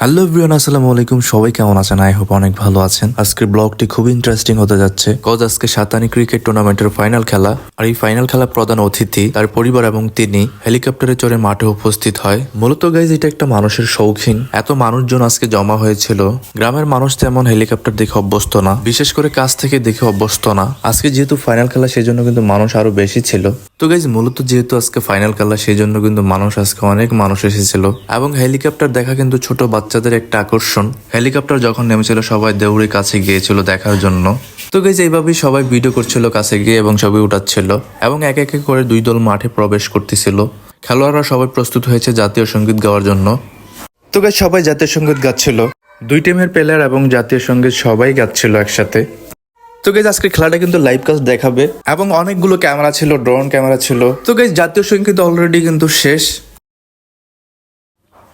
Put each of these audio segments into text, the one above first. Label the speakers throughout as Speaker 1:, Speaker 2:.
Speaker 1: Hello everyone আসসালামু আলাইকুম। সবাই কেমন আছেন? আই হোপ অনেক ভালো আছেন। আজকের ব্লগটি খুব ইন্টারেস্টিং হতে যাচ্ছে। কজ আজকে সাতানি ক্রিকেট টুর্নামেন্টের ফাইনাল খেলা। আর এই ফাইনাল খেলা প্রধান অতিথি, তার পরিবার এবং তিনি হেলিকপ্টারে চড়ে মাঠে উপস্থিত হয়। মূলত গাইজ এটা একটা মানুষের শৌখিন। এত মানুষজন আজকে জমা হয়েছিল। গ্রামের মানুষ তেমন হেলিকপ্টার দেখে অভ্যস্ত না। বিশেষ করে কাছ থেকে দেখে অভ্যস্ত না। আজকে যেহেতু ফাইনাল খেলা সেই জন্য কিন্তু মানুষ আরও বেশি ছিল। তো গাইজ মূলত যেহেতু আজকে ফাইনাল খেলা সেই জন্য কিন্তু মানুষ আজকে অনেক মানুষ এসেছিল। এবং হেলিকপ্টার দেখা কিন্তু ছোট বাচ্চাদের একটা আকর্ষণ। হেলিকপ্টার যখন নেমেছিল, সবাই দেউড়ে কাছে গিয়েছিল দেখার জন্য। তো গাইজ এইভাবেই সবাই ভিডিও করছিল, কাছে গিয়ে এবং ছবি উঠাচ্ছিল এবং এক একে করে দুই দল মাঠে প্রবেশ করতেছিল। খেলোয়াড়রা সবাই প্রস্তুত হয়েছে জাতীয় সংগীত গাওয়ার জন্য। তো গাইজ সবাই জাতীয় সংগীত গাচ্ছিল। দুই টিমের প্লেয়ার এবং জাতীয় সংগীত সবাই গাচ্ছিল একসাথে। তো গেজ আজকে খেলাটা কিন্তু লাইভ কাস্ট দেখাবে। এবং অনেকগুলো ক্যামেরা ছিল ড্রোন ক্যামেরা ছিল। তো গেজ জাতীয় সংগীত অলরেডি কিন্তু শেষ।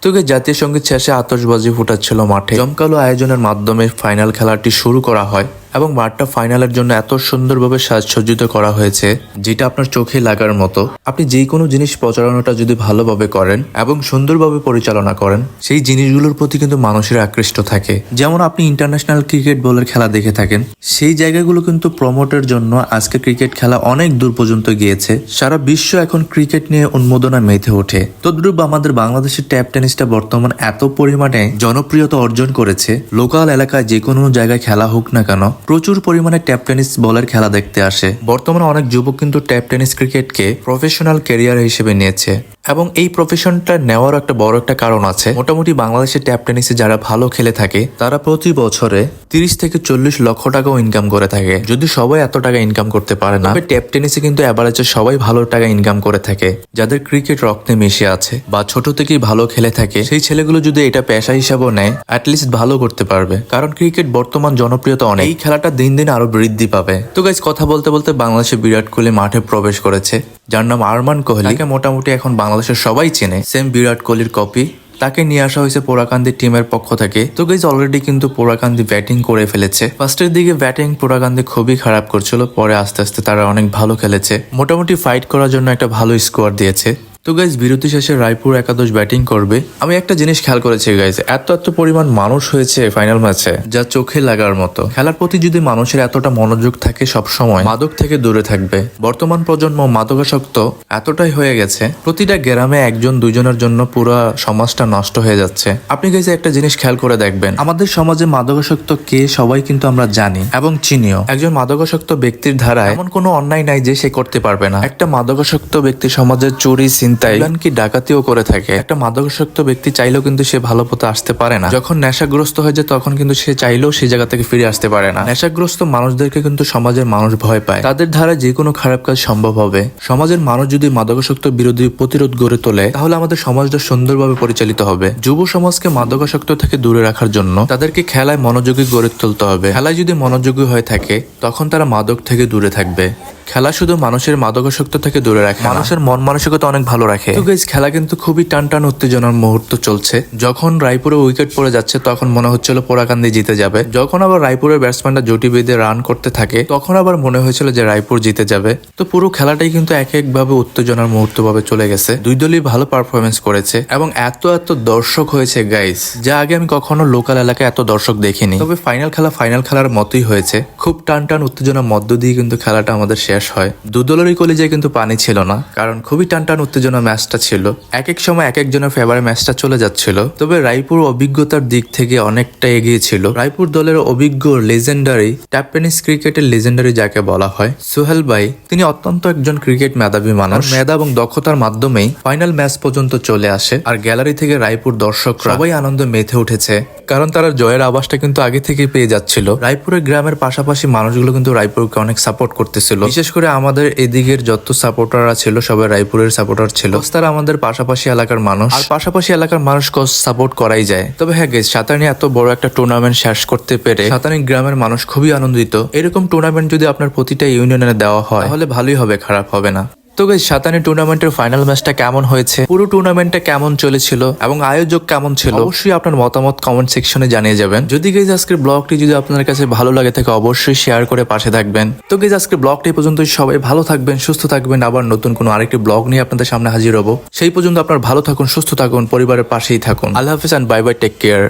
Speaker 1: তো জাতীয় সংগীত শেষে আতশবাজি ফুটাচ্ছিল মাঠে। জমকালো আয়োজনের মাধ্যমে ফাইনাল খেলাটি শুরু করা হয়। এবং মাঠটা ফাইনালের জন্য এত সুন্দরভাবে সাজসজ্জিত করা হয়েছে, যেটা আপনার চোখে লাগার মতো। আপনি যে কোনো জিনিস প্রচারণাটা যদি ভালোভাবে করেন এবং সুন্দরভাবে পরিচালনা করেন, সেই জিনিসগুলোর প্রতি কিন্তু মানুষের আকৃষ্ট থাকে। যেমন আপনি ইন্টারন্যাশনাল ক্রিকেট বলের খেলা দেখে থাকেন, সেই জায়গাগুলো কিন্তু প্রমোটের জন্য আজকে ক্রিকেট খেলা অনেক দূর পর্যন্ত গিয়েছে। সারা বিশ্ব এখন ক্রিকেট নিয়ে উন্মোদনা মেতে ওঠে। তদ্রুপ আমাদের বাংলাদেশের ট্যাপ টেনিসটা বর্তমান এত পরিমাণে জনপ্রিয়তা অর্জন করেছে লোকাল এলাকায় যে কোনো জায়গায় খেলা হোক না কেন প্রচুর পরিমাণে ট্যাপ টেনিস বলের খেলা দেখতে আসে। বর্তমানে অনেক যুবক কিন্তু ট্যাপ টেনিস ক্রিকেটকে প্রফেশনাল ক্যারিয়ার হিসেবে নিয়েছে। এবং এই প্রফেশনটা নেওয়ার একটা বড় একটা কারণ আছে। মোটামুটি বাংলাদেশের ট্যাপ টেনিসে যারা ভালো খেলে থাকে, তারা প্রতি বছরে তিরিশ থেকে চল্লিশ লক্ষ টাকাও ইনকাম করে থাকে। যদি সবাই এত টাকা ইনকাম করতে পারে না ট্যাপ টেনিসে কিন্তু অ্যাভারেজে সবাই ভালো টাকা ইনকাম করে থাকে। যাদের ক্রিকেট রক্তে মিশে আছে বা ছোট থেকেই ভালো খেলে থাকে, সেই ছেলেগুলো যদি এটা পেশা হিসাবেও নেয় অ্যাটলিস্ট ভালো করতে পারবে। কারণ ক্রিকেট বর্তমান জনপ্রিয়তা অনেক। এই খেলাটা দিন দিন আরও বৃদ্ধি পাবে। তো গাইজ কথা বলতে বলতে বাংলাদেশে বিরাট কোহলি মাঠে প্রবেশ করেছে। যার নাম আরমান কোহলি। মোটামুটি এখন বাংলাদেশের সবাই চেনে, সেম বিরাট কোহলির কপি তাকে নিয়ে আসা হয়েছে পোড়াকান্দি টিমের পক্ষ থেকে। তো গেজ অলরেডি কিন্তু পোড়াকান্দি ব্যাটিং করে ফেলেছে। ফার্স্টের দিকে ব্যাটিং পোড়াকান্দি খুবই খারাপ করছিল, পরে আস্তে আস্তে তারা অনেক ভালো খেলেছে। মোটামুটি ফাইট করার জন্য একটা ভালো স্কোয়ার দিয়েছে। তো গাইজ বিরতি শেষে রায়পুর একাদশ ব্যাটিং করবে। আমি একটা জিনিস খেয়াল করেছি গাইজ এত এত পরিমাণ মানুষ হয়েছে ফাইনাল ম্যাচে যা চোখে লাগার মতো। খেলার প্রতি যদি মানুষের এতটা মনোযোগ থাকে সব সময় মাদক থেকে দূরে থাকবে। বর্তমান প্রজন্ম মাদকাসক্ত এতটাই হয়ে গেছে, প্রতিটা গ্রামে একজন দুজনের জন্য পুরো সমাজটা নষ্ট হয়ে যাচ্ছে। আপনি গাইজ একটা জিনিস খেয়াল করে দেখবেন, আমাদের সমাজে মাদকাসক্ত কে সবাই কিন্তু আমরা জানি এবং চিনিও। একজন মাদকাসক্ত ব্যক্তির ধারায় এমন কোনো অন্যায় নাই যে সে করতে পারবে না। একটা মাদকাসক্ত ব্যক্তি সমাজের চুরি চিন্তায় কি ডাকাতিও করে থাকে? একটা মাদকাসক্ত ব্যক্তি চাইলেও কিন্তু সে ভালো পথে আসতে পারে না। যখন নেশাগ্রস্ত হয়ে যায় তখন কিন্তু সে চাইলেও সেই জায়গা থেকে ফিরে আসতে পারে না। নেশাগ্রস্ত মানুষদেরকে কিন্তু সমাজের মানুষ ভয় পায়। তাদের ধারা যে কোনো খারাপ কাজ সম্ভব হবে। সমাজের মানুষ যদি মাদকাসক্ত বিরোধী প্রতিরোধ গড়ে তোলে তাহলে আমাদের সমাজটা সুন্দরভাবে পরিচালিত হবে। যুব সমাজকে মাদকাসক্ত থেকে দূরে রাখার জন্য তাদেরকে খেলায় মনোযোগী গড়ে তুলতে হবে। খেলায় যদি মনোযোগী হয়ে থাকে তখন তারা মাদক থেকে দূরে থাকবে। খেলা শুধু মানুষের মাদকাসক্ত থেকে দূরে রাখে মানুষের মন মানসিকতা অনেক ভালো রাখে। তো guys, খেলা কিন্তু খুবই টান টান উত্তেজনার মুহূর্ত চলছে। যখন রায়পুরে উইকেট পড়ে যাচ্ছে তখন মনে হচ্ছিল পোড়াকান্দি জিতে যাবে। যখন আবার রায়পুরের ব্যাটসম্যানরা জুটি বেঁধে রান করতে থাকে তখন আবার মনে হয়েছিল যে রায়পুর জিতে যাবে। তো পুরো খেলাটাই কিন্তু এক এক ভাবে উত্তেজনার মুহূর্ত ভাবে চলে গেছে। দুই দলই ভালো পারফরমেন্স করেছে এবং এত এত দর্শক হয়েছে গাইস যা আগে আমি কখনো লোকাল এলাকায় এত দর্শক দেখিনি। তবে ফাইনাল খেলা ফাইনাল খেলার মতোই হয়েছে। খুব টান টান উত্তেজনার মধ্য দিয়ে কিন্তু খেলাটা আমাদের শেষ হয়। দু দলেরই কলেজে কিন্তু পানি ছিল না কারণ খুবই টান টান উত্তেজনা ম্যাচটা ছিল। এক এক সময় এক একজনের ফেভারে ম্যাচটা চলে যাচ্ছিল। তবে রায়পুর অভিজ্ঞতার দিক থেকে অনেকটা এগিয়ে ছিল। রায়পুর দলের অভিজ্ঞ লেজেন্ডারি ট্যাপ টেনিস ক্রিকেটের লেজেন্ডারি যাকে বলা হয়, সোহেল ভাই, তিনি অত্যন্ত একজন ক্রিকেট মেধাবী মানুষ। মেধা এবং দক্ষতার মাধ্যমেই ফাইনাল ম্যাচ পর্যন্ত চলে আসে। আর গ্যালারি থেকে রায়পুর দর্শক সবাই আনন্দে মেতে উঠেছে। কারণ তারা জয়ের আবাসটা কিন্তু আগে থেকে পেয়ে যাচ্ছিল। রায়পুরের গ্রামের পাশাপাশি মানুষগুলো কিন্তু রায়পুরকে অনেক সাপোর্ট করতেছিল। বিশেষ করে আমাদের এদিকের যত সাপোর্টাররা ছিল, সবাই রায়পুরের সাপোর্টার ছিল। তারা আমাদের পাশাপাশি এলাকার মানুষ। আর পাশাপাশি এলাকার মানুষ সাপোর্ট করাই যায়। তবে হ্যাঁ গেছ সাতানি এত বড় একটা টুর্নামেন্ট শেষ করতে পেরে সাতানি গ্রামের মানুষ খুবই আনন্দিত। এরকম টুর্নামেন্ট যদি আপনার প্রতিটা ইউনিয়নে দেওয়া হয়, তাহলে ভালোই হবে, খারাপ হবে না। তো গাইজ সাতানি টুর্নামেন্টের ফাইনাল ম্যাচটা কেমন হয়েছে? পুরো টুর্নামেন্টটা কেমন চলেছিল? এবং আয়োজক কেমন ছিল? অবশ্যই আপনার মতামত কমেন্ট সেকশনে জানিয়ে যাবেন। যদি গাইজ আজকের ব্লগটি যদি আপনার কাছে ভালো লাগে থাকে, অবশ্যই শেয়ার করে পাশে থাকবেন। তো গাইজ আজকের ব্লগটি পর্যন্ত সবাই ভালো থাকবেন, সুস্থ থাকবেন। আবার নতুন কোনো আরেকটি ব্লগ নিয়ে আপনাদের সামনে হাজির হব। সেই পর্যন্ত আপনার ভালো থাকুন, সুস্থ থাকুন, পরিবারের পাশেই থাকুন। আল্লাহ হাফিজ and bye bye take care